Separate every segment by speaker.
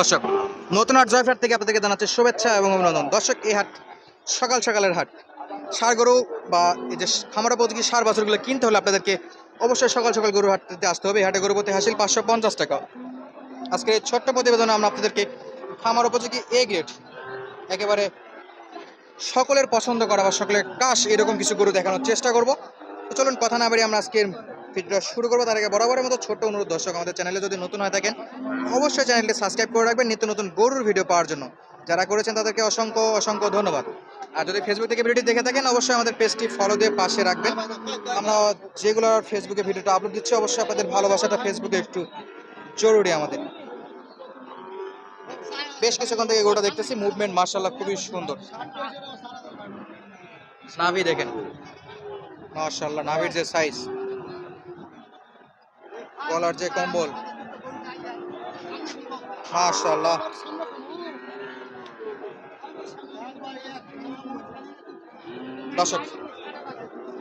Speaker 1: দর্শক, নতুন হাট জয়ফ্রাট থেকে আপনাদেরকে জানাচ্ছে শুভেচ্ছা এবং অভিনন্দন। দর্শক, এই হাট সকাল সকালের হাট। সার গরু বা এই যে খামার উপযোগী সার বাছুরগুলো কিনতে হলে আপনাদেরকে অবশ্যই সকাল সকাল গরু হাটতে আসতে হবে। হাটে গরু প্রতি হাসিল পাঁচশো পঞ্চাশ টাকা। আজকের এই ছোট্ট প্রতিবেদনে আমরা আপনাদেরকে খামার উপযোগী এ গ্রেড একেবারে সকলের পছন্দ করা বা সকলের কাশ এরকম কিছু গরু দেখানোর চেষ্টা করব। তো চলুন, কথা না বাড়ি আমরা আজকের ভিডিওটা শুরু করব। তার আগে বরাবরের মতো ছোট্ট অনুরোধ, দর্শক, আমাদের চ্যানেলে যদি নতুন হয়ে থাকেন, অবশ্যই চ্যানেলটি সাবস্ক্রাইব করে রাখবেন নিত্য নতুন গরুর ভিডিও পাওয়ার জন্য। যারা করেছেন তাদেরকে অসংখ্য অসংখ্য ধন্যবাদ। আর যদি ফেসবুক থেকে ভিডিওটি দেখে থাকেন, অবশ্যই আমাদের পেজটি ফলো দিয়ে পাশে রাখবেন। আমরা যেগুলো ফেসবুকে ভিডিওটা আপলোড দিচ্ছি, অবশ্যই আপনাদের ভালোবাসাটা ফেসবুকে একটু জরুরি আমাদের। বেশ কিছুক্ষণ থেকে গোটা দেখতেছি মুভমেন্ট মার্শাল্লাহ খুবই সুন্দর। নাভি দেখেন। মার্শাল্লাহ নাভির যে সাইজ গলার যে কম্বল। মাশাআল্লাহ। দর্শক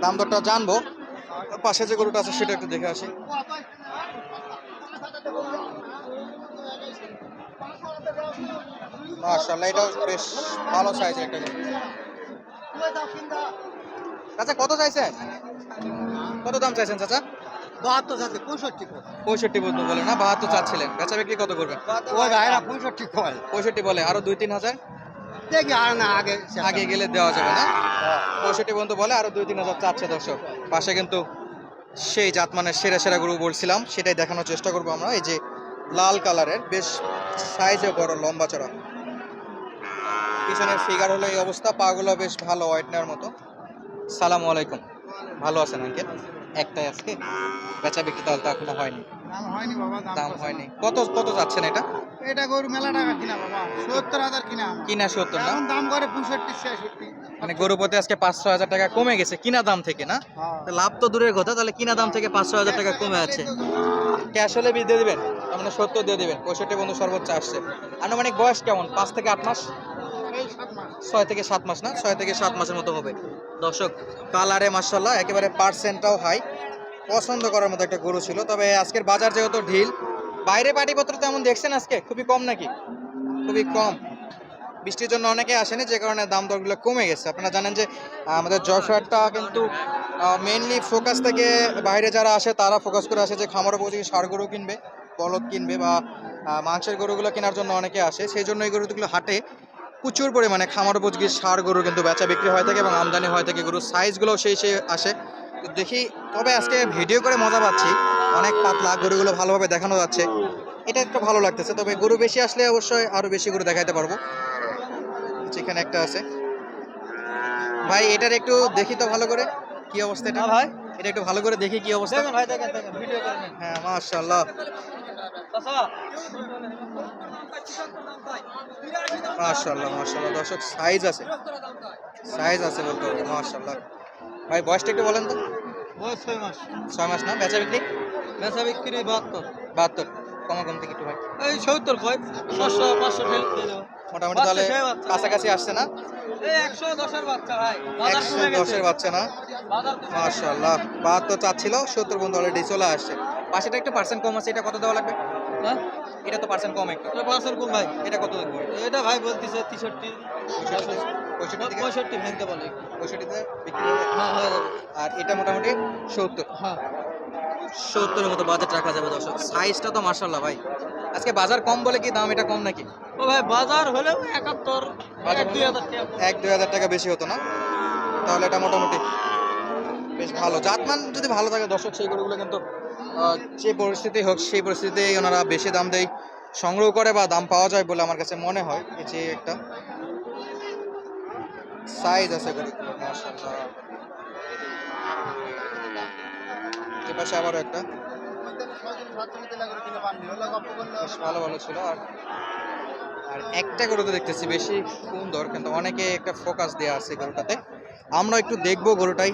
Speaker 1: দাম দরটা জানব। পাশে যে গরুটা আছে, সেটা একটু দেখে আসি। মাশাআল্লাহ, এটাও বেশ ভালো সাইজের একটা গরু। কত চাইছেন? কত দাম চাইছেন, চাচা?
Speaker 2: বাহাত্তর আছে পঁয়ষট্টি করে
Speaker 1: পঁয়ষট্টি পর্যন্ত বলে না বাহাত্তর চাচ্ছিলেন। বেচা বিক্রি কত করবেন?
Speaker 2: ওই ভাইরা পঁয়ষট্টি কয়
Speaker 1: পঁয়ষট্টি বলে আরও দুই তিন হাজার?
Speaker 2: দেখি আর না আগে
Speaker 1: আগে গেলে দেওয়া যাবে না? পঁয়ষট্টি পর্যন্ত বলে আরও দুই তিন হাজার চাচ্ছে দর্শক। পাশে কিন্তু সেই জাতমানের সেরা সেরা গরু বলছিলাম সেটাই দেখানোর চেষ্টা করব আমরা। এই যে লাল কালারের বেশ সাইজে বড় লম্বা চড়া। পিছনের ফিগার হলো এই অবস্থা পাগুলো বেশ ভালো হোয়াইট নেওয়ার মতো। সালাম আলাইকুম। ভালো আছেন আঙ্কেল একটাই আজকে? বেচা বিক্রি তাহলে তো এখনও হয়নি।
Speaker 2: দাম হয়নি বাবা
Speaker 1: দাম হয়নি। কত কত যাচ্ছেন এটা?
Speaker 2: এটা গরু মেলা টাকা কিনা বাবা সত্তর হাজার কিনা।
Speaker 1: কিনা সত্তর না?
Speaker 2: দাম করে পঁয়ষট্টি ছেষট্টি
Speaker 1: মানে গরু প্রতি আজকে পাঁচশো হাজার টাকা কমে গেছে কিনা দাম থেকে না? তা লাভ তো দূরের কথা তাহলে কিনা দাম থেকে পাঁচশো হাজার টাকা কমে আছে। ক্যাশ হলে বীজ দিয়ে দিবেন মানে সত্তর দিয়ে দিবেন পঁয়ষট্টি বন্ধু সর্বোচ্চ আসছে। আনুমানিক বয়স কেমন? পাঁচ থেকে আট মাস? ছয় থেকে সাত মাস না? ছয় থেকে সাত মাসের মতো হবে। দর্শক, কালারে মার্শাল্লাহ একেবারে পার্সেন্টটাও হাই পছন্দ করার মতো একটা গরু ছিল। তবে আজকের বাজার যেহেতু ঢিল, বাইরে পাটিপত্র তেমন দেখছেন আজকে? খুবই কম নাকি? খুবই কম। বৃষ্টির জন্য অনেকে আসেনি, যে কারণে দাম দরগুলো কমে গেছে। আপনারা জানেন যে, আমাদের জয়ফ্রাটটা কিন্তু মেনলি ফোকাস থেকে বাইরে যারা আসে, তারা ফোকাস করে আসে যে খামার উপযোগী সার গরু কিনবে বলদ কিনবে বা মাংসের গরুগুলো কেনার জন্য অনেকে আসে। সেই জন্য এই গরুগুলো হাটে। প্রচুর পরিমাণে খামার উপযোগী সার গরু কিন্তু বেচা বিক্রি হয়ে থাকে এবং আমদানি হয়ে থাকে গরুর সাইজগুলো সেই সেই আসে। তো দেখি তবে আজকে ভিডিও করে মজা পাচ্ছি। অনেক পাতলা গরুগুলো ভালোভাবে দেখানো যাচ্ছে। এটা একটু ভালো লাগতেছে তবে গরু বেশি আসলে অবশ্যই আরও বেশি গরু দেখাইতে পারব। যেখানে একটা আছে। ভাই এটার একটু দেখি তো ভালো করে। কি অবস্থা এটা? ভাই। এটা একটু ভালো করে দেখি কি অবস্থা। হ্যাঁ মাশাআল্লাহ। দর্শক সাইজ আছে। সাইজ আছে বলতে হবে মাশাআল্লাহ। ভাই বয়সটা একটু বলেন তো।
Speaker 2: বয়স ছয় মাস।
Speaker 1: ছয় মাস না? বেচা বিক্রি?
Speaker 2: বেচা বিক্রি বাহাত্তর।
Speaker 1: বাহাত্তর। কমা কম থেকে একটু ভাই।
Speaker 2: এই সত্তর কয়? পাঁচশো পাঁচশো ঠেল
Speaker 1: মোটামুটি তাহলে। কাছাকাছি আসছে না?
Speaker 2: একশো দশের বাচ্চা
Speaker 1: না? মাশাআল্লাহ। বাহাত্তর চাচ্ছিল সত্তর বন্ধু অলরেডি চলে আসছে। পাশেটা একটু পার্সেন্ট কম আছে এটা কত দেওয়া লাগবে?
Speaker 2: হ্যাঁ?
Speaker 1: এটা তো পার্সেন্ট কম একটু।
Speaker 2: পাঁচশোর কম ভাই।
Speaker 1: এটা কত লাগবে?
Speaker 2: এটা ভাই বলতেছে তেষট্টি।
Speaker 1: পঁয়ষট্টি
Speaker 2: পঁয়ষট্টি ভেঙতে বলে।
Speaker 1: পঁয়ষট্টিতে বিক্রি
Speaker 2: হ্যাঁ হয়ে যাবে।
Speaker 1: আর এটা মোটামুটি সত্তর।
Speaker 2: হ্যাঁ।
Speaker 1: সত্তরের মতো বাজেট রাখা যাবে দর্শক। সাইজটা তো মার্শাল্লাহ ভাই। আজকে বাজার কম বলে কি দাম এটা কম নাকি?
Speaker 2: ও ভাই বাজার হলেও একাত্তর
Speaker 1: বাজার
Speaker 2: এক দুই হাজার টাকা।
Speaker 1: এক দুই হাজার টাকা বেশি হতো না? তাহলে এটা মোটামুটি বেশ ভালো। জাতমান যদি ভালো থাকে দর্শক সেই গরুগুলো কিন্তু যে পরিস্থিতি হোক, সেই পরিস্থিতিতে ওনারা বেশি দাম দেয় সংগ্রহ করে বা দাম পাওয়া যায় বলে আমার কাছে মনে হয়। এই যে একটা সাইজ আছে পাশে আবারও একটা। ভালো ভালো ছিল। আর আর একটা গরু তো দেখতেছি বেশি সুন্দর কিন্তু অনেকে একটা ফোকাস দেওয়া আছে গরুটাতে। আমরা একটু দেখব গরুটাই।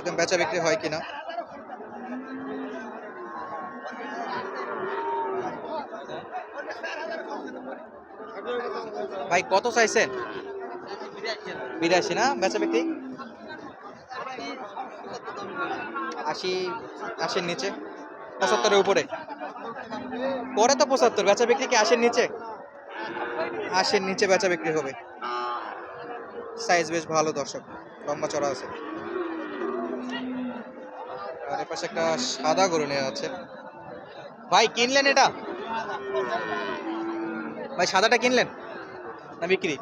Speaker 1: একদম বেচা বিক্রি হয় কিনা? ভাই, কত চাইছেন? বিরাশি না? বেচা বিক্রি? আশি, আশির নিচে। পঁচাত্তরের উপরে। পরে তো পঁচাত্তর, বেচা বিক্রি কি আশির নিচে? আশির নিচে বেচা বিক্রি হবে। সাইজ বেশ ভালো, দর্শক। লম্বা চড়া আছে। আর পাশে একটা সাদা গরু নিয়ে আছে ভাই কিনলেন এটা? ভাই সাদাটা কিনলেন? না বিক্রি?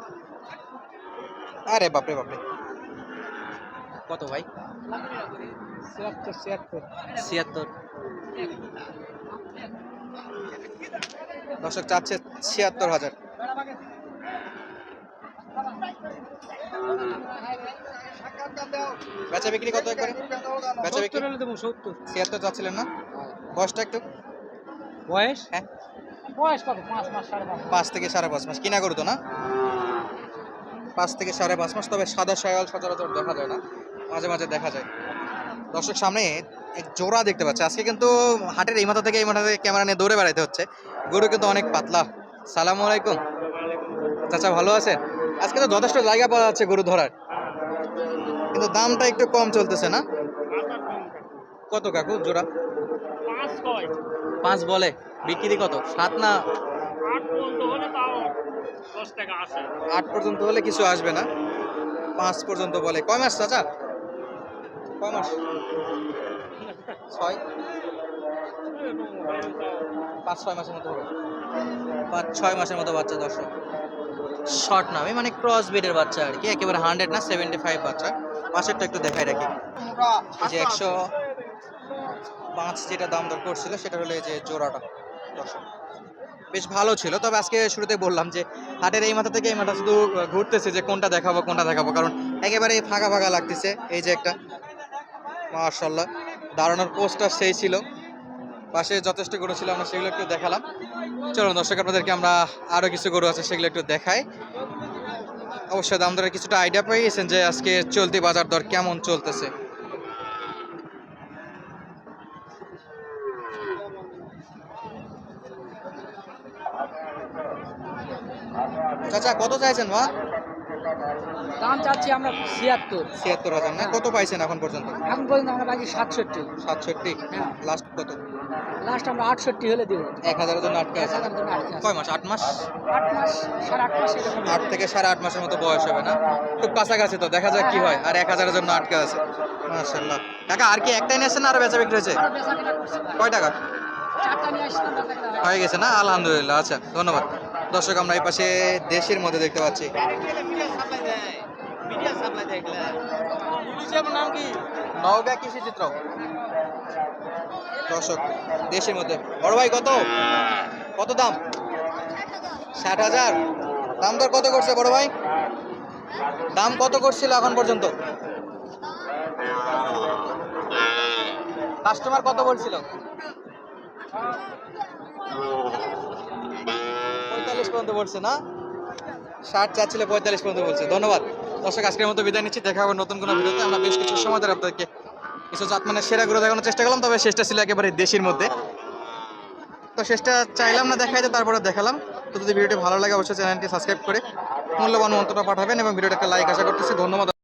Speaker 1: আরে বাপরে বাপরে। কত ভাই?
Speaker 2: ছিয়াত্তর ছিয়াত্তর।
Speaker 1: ছিয়াত্তর। দর্শক চাচ্ছে ছিয়াত্তর হাজার। বেচা বিক্রি কত একবারে? বেচা বিক্রি?
Speaker 2: দেবো সত্তর।
Speaker 1: ছিয়াত্তর চাচ্ছিলেন না? বয়সটা একটু?
Speaker 2: বয়স?
Speaker 1: হ্যাঁ।
Speaker 2: বয়স কত? পাঁচ মাস সাড়ে পাঁচ
Speaker 1: পাঁচ থেকে সাড়ে পাঁচ মাস। কিনা করতো না? পাঁচ থেকে সাড়ে পাঁচ মাস তবে সাদা শায়াল সচরাচর দেখা যায় না। মাঝে মাঝে দেখা যায়। দর্শক সামনে এক জোড়া দেখতে পাচ্ছে। আজকে কিন্তু হাটের এই মাথা থেকে এই মাথা থেকে ক্যামেরা নিয়ে দৌড়ে বেড়াইতে হচ্ছে। গরু কিন্তু অনেক পাতলা। সালাম আলাইকুম। চাচা ভালো আছেন? আজকে তো যথেষ্ট জায়গা পাওয়া যাচ্ছে গরু ধরার। কিন্তু দামটা একটু কম চলতেছে না? কত কাকু জোড়া?
Speaker 2: পাঁচ
Speaker 1: বলে। বিক্রি কত? সাত না
Speaker 2: আট পর্যন্ত হলে
Speaker 1: কিছু আসবে না? পাঁচ পর্যন্ত বলে। কয় মাস চাচা? কয় মাস? ছয়? পাঁচ, ছয় মাসের মতো হবে। পাঁচ, ছয় মাসের মতো বাচ্চা দর্শক। শর্ট নামে মানে ক্রস ব্রিডের বাচ্চা আর কি, একেবারে হান্ড্রেড না সেভেন্টি ফাইভ বাচ্চা। পাশেরটা একটু দেখাই রাখি। যে একশো পাঁচ যেটা দাম দর করছিল, সেটা হলো যে জোড়াটা, দর্শক। বেশ ভালো ছিল, তবে আজকে শুরুতে বললাম যে হাটের এই মাথা থেকে এই মাথা শুধু ঘুরতেছে যে কোনটা দেখাবো কোনটা দেখাবো, কারণ একেবারে ফাঁকা ফাঁকা লাগতেছে। এই যে একটা মার্শাল্লাহ দাঁড়ানোর পোস্টার সেই ছিল। পাশে যথেষ্ট গরু ছিল আমরা সেগুলো একটু দেখালাম। চলুন দর্শক আপনাদেরকে আমরা আরও কিছু গরু আছে সেগুলো একটু দেখাই। অবশ্যই দাম দরের কিছুটা আইডিয়া পেয়ে গেছেন যে আজকে চলতি বাজার দর কেমন চলতেছে। চাচা কত চাইছেন মা?
Speaker 2: দাম চাচ্ছি আমরা ছিয়াত্তর।
Speaker 1: ছিয়াত্তর হাজার না? কত পাইছেন এখন পর্যন্ত?
Speaker 2: এখন পর্যন্ত আমরা বাকি সাতষট্টি।
Speaker 1: সাতষট্টি।
Speaker 2: হ্যাঁ।
Speaker 1: লাস্ট কত?
Speaker 2: লাস্ট আমরা আটষট্টি হলে দেবো।
Speaker 1: এক হাজারের জন্য আটকে আছে।
Speaker 2: হাজার জন্য আটকে আছে।
Speaker 1: কয় মাস? আট মাস?
Speaker 2: আট মাস সাড়ে আট মাস এরকম।
Speaker 1: আট থেকে সাড়ে আট মাসের মতো বয়স হবে না? খুব কাছাকাছি তো দেখা যাক কি হয়। আর এক হাজারের জন্য আটকে আছে। মাশাল্লাহ কাকা আর কি একটাই নিয়েছেন না আর বেচা বিক্রি হয়েছে। কয় টাকা?
Speaker 2: হয়।
Speaker 1: হয়ে গেছে না? আলহামদুলিল্লাহ। আচ্ছা ধন্যবাদ। দর্শক আমরা এই পাশে দেশের মধ্যে দেখতে পাচ্ছি। নওগাঁ কৃষি চিত্র দর্শক দেশের মধ্যে। বড় ভাই, কত? কত দাম? ষাট হাজার। দাম দর কত করছে বড় ভাই? দাম কত করছিল এখন পর্যন্ত? কাস্টমার কত বলছিল? পঁয়তাল্লিশ পর্যন্ত বলছে, না? ষাট চাচ্ছিল, পঁয়তাল্লিশ পর্যন্ত বলছে। ধন্যবাদ। দর্শক, আজকের মতো বিদায় নিচ্ছি। দেখা হবে নতুন কোনো ভিডিওতে। আমরা বেশ কিছু সময় ধরে আপনাদেরকে কিছু জাত মানে সেরা ঘুরে দেখানোর চেষ্টা করলাম, তবে শেষটা ছিল একেবারে দেশের মধ্যে। তো শেষটা চাইলাম না দেখাই যে তারপরে দেখালাম। তো যদি ভিডিওটি ভালো লাগে, অবশ্যই চ্যানেলটি সাবস্ক্রাইব করে মূল্যবান মন্ত্রটা পাঠাবেন এবং ভিডিওটা একটা লাইক আশা করতেছি। ধন্যবাদ।